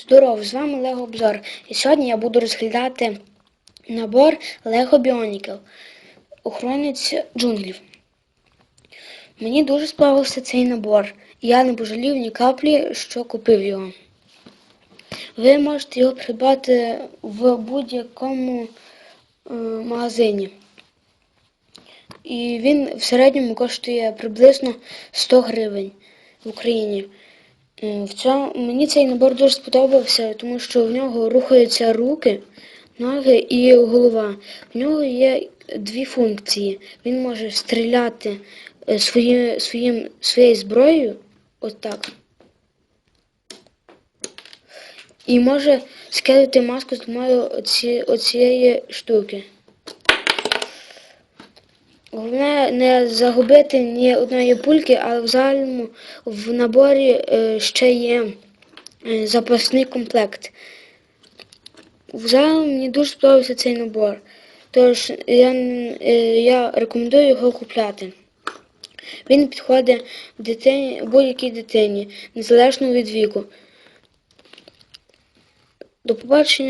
Здоров, з вами Лего Обзор. І сьогодні я буду розглядати набор Лего Біонікл. Охоронець джунглів. Мені дуже сподобався цей набор. Я не пожалів ні каплі, що купив його. Ви можете його придбати в будь-якому е, магазині. І він в середньому коштує приблизно 100 гривень в Україні. В цьому, мені цей набор дуже сподобався, тому що в нього рухаються руки, ноги і голова. В нього є дві функції. Він може стріляти е, свої, своїм, своєю зброєю, отак. І може скидати маску з оці, оцієї штуки. Головне не загубити ні одної пульки, але в загальному в наборі е, ще є е, запасний комплект. Взагалі мені дуже сподобався цей набор. Тож я, е, я рекомендую його купляти. Він підходить дитині, будь-якій дитині, незалежно від віку. До побачення.